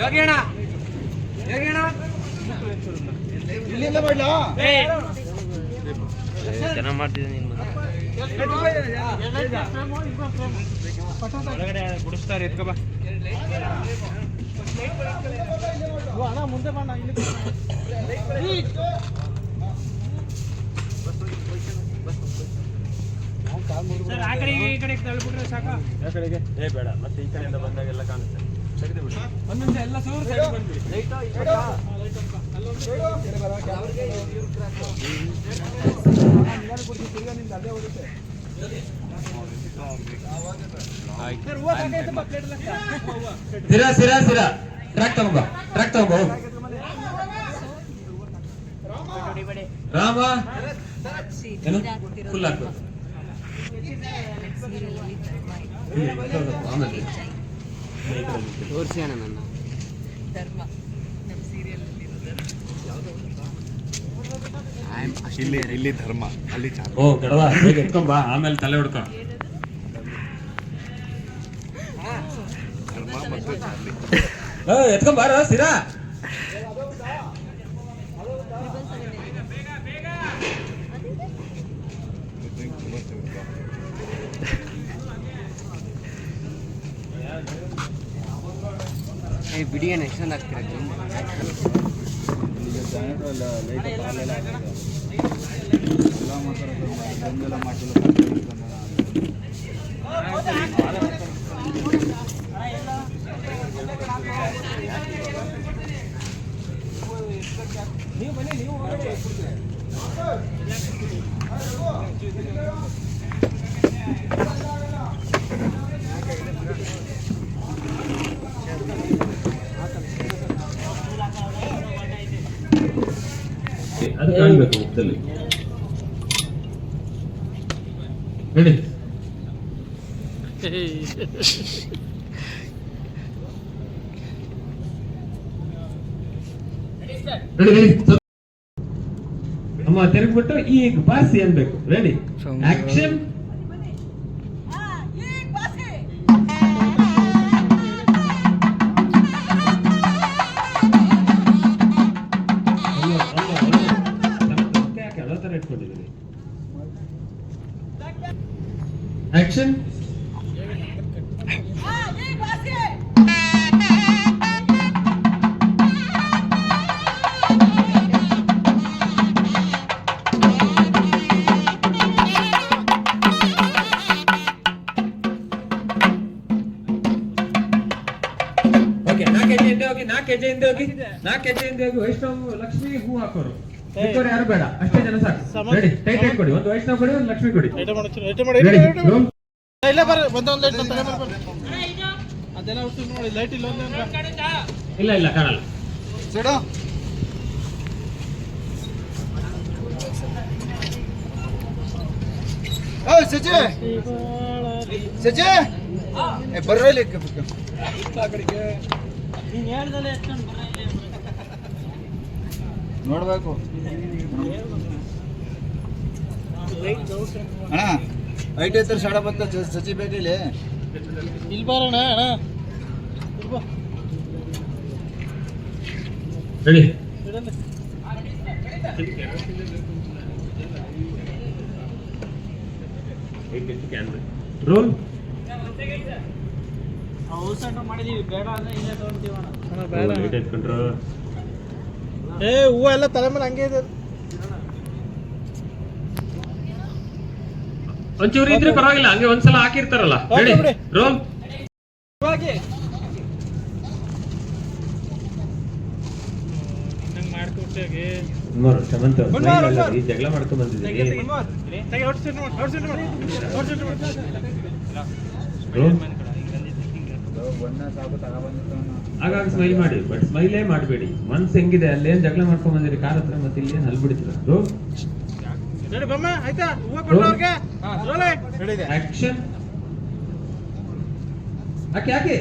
ಯೋಗಿ ಅಣ್ಣ ಯೋಗಿ ಅಣ್ಣ ಇಲ್ಲಿಂದ ಮಾಡ್ಲಾ ಚೆನ್ನಾಗಿ ಮಾಡ್ತಿದ್ದೆ ನೀನು ಒಳಗಡೆ ಗುಡಿಸ್ತಾರೆ ಎತ್ಕೋ ಬಾ. ಅಣ್ಣ ಮುಂದೆ ಬಣ್ಣ ಇಲ್ಲಿ ಸರ್ ಆ ಕಡೆ ಈ ಕಡೆ ತಳ್ಬಿಟ್ರೆ ಸಾಕು? ಆ ಕಡೆಗೆ? ಏ ಬೇಡ ಮತ್ತೆ ಈ ಕಡೆಯಿಂದ ಬಂದಾಗೆಲ್ಲ ಕಾಣುತ್ತೆ. ಸೂರು ಸರ್ ಸಿರಾ ಟ್ರ್ಯಾಕ್ ತಗೊಂಬ ಟ್ರ್ಯಾಕ್ ತಗೊಂಬ. ರಾಮ ಫುಲ್ ಆಗ್ತದೆ ತೋರಿಸಿ ಅಣ್ಣ ನನ್ನ? ಧರ್ಮ. ನಮ್ಮ ಸೀರಿಯಲ್ ಇಲ್ಲಿ ಇಲ್ಲಿ ಧರ್ಮ. ಅಲ್ಲಿ ಓ ಗಡದ ಬೇಗ ಬಾ ಆಮೇಲೆ ತಲೆ ಹೊಡ್ಕೊ. ಧರ್ಮ ಮತ್ತು ಚಾರ್ಲಿ. ಏ, ಎತ್ಕೊಂಬಾರ ಸಿರಾ? ಏ ಬಿಡಿ ಅಣ್ಣ ಎಷ್ಟೊಂದು ಆಗ್ತೀರ ಅದು ಕಾಣ್ಬೇಕು ಮುಖದಲ್ಲಿ. ಹೇಳಿ. ಅಮ್ಮ ತಿರುಗ್ಬಿಟ್ಟು ಈಗ ಬಾಸಿ ಅನ್ಬೇಕು ರೆಡಿ ಆಕ್ಷನ್ ಓಕೆ ನಾಲ್ಕು ಹೆಜ್ಜೆ ಹಿಂದೆ ಹೋಗಿ, ನಾಲ್ಕು ಹೆಜ್ಜೆ ಹಿಂದೆ ಹೋಗಿ, ನಾಲ್ಕು ಹೆಜ್ಜೆ ಹಿಂದೆ ಹೋಗಿ ವೈಷ್ಣವ್ ಲಕ್ಷ್ಮಿ ಹೂ ಹಾಕೋರು. ಮಿಕ್ಕವ್ರು ಯಾರು ಬೇಡ? ಅಷ್ಟೇ ಜನ ಸಾಕು. ರೆಡಿ ಟೈಟ್ ಟೈಟ್ ಕೊಡಿ. ಒಂದು ವೈಷ್ಣವ್ ಕೊಡಿ ಒಂದು ಲಕ್ಷ್ಮಿ ಕೊಡಿ. ರೆಡಿ ಇಲ್ಲ ಇಲ್ಲೇ ಬರ್ರಿ. ಒಂದೊಂದು ಲೈಟ್ ಅದೆಲ್ಲ ಹುಟ್ಟು ನೋಡಿ. ಲೈಟ್ ಇಲ್ಲ ಒಂದೇ ಇಲ್ಲ ಇಲ್ಲ ಕಾಣಲ್ಲ. ಸೇಡು ಓ ಸಜೆ ಸಜೆ ಏ ಬರ್ರ ಇಲ್ಲಿ. ನೋಡ್ಬೇಕು. ಅಣ್ಣ ಐಟ್ ಎತ್ತರ ಶಾಡ ಬಂತ ಸಚಿ ಬೇಕಿಲ್ಲಿ ಇಲ್ಲಿ ಬರೋಣ ಅಣ್ಣ. ರೆಡಿ. ರೋಲ್. ಮಾಡಿದೀವಿ ಬೇಡ ಅಂದ್ರೆ ಇಲ್ಲೇ ತಗೊಂತೀವಣ್ಣ. ಏ ಹೂವು ಎಲ್ಲ ತಲೆ ಮೇಲೆ ಹಂಗೆ ಇದೆ ಒಂಚೂರು ಇದ್ರೆ ಪರವಾಗಿಲ್ಲ ಹಂಗೆ ಒಂದ್ಸಲ ಹಾಕಿರ್ತಾರಲ್ಲ ಹೇಳಿ ರೋಮ್ ಜಗಳ ಮಾಡ್ಕೊಂಡ್ ಬಂದಿದ್ದೀರಿ ಆಗಾಗ ಸ್ಮೈಲ್ ಮಾಡಿ ಬಟ್ ಸ್ಮೈಲೇ ಮಾಡಬೇಡಿ. ಮನ್ಸ್ ಹೆಂಗಿದೆ ಅಲ್ಲೇನ್ ಜಗಳ ಮಾಡ್ಕೊಂಡ್ ಬಂದಿರಿ ಕಾರ್ ಹತ್ರ ಮತ್ತೆ ಇಲ್ಲಿ ಏನ್ ಹಲ್ಬಿಡ್ತೀರ ಆಕ್ಷನ್ ಯಾಕೆ ಯಾಕೆ?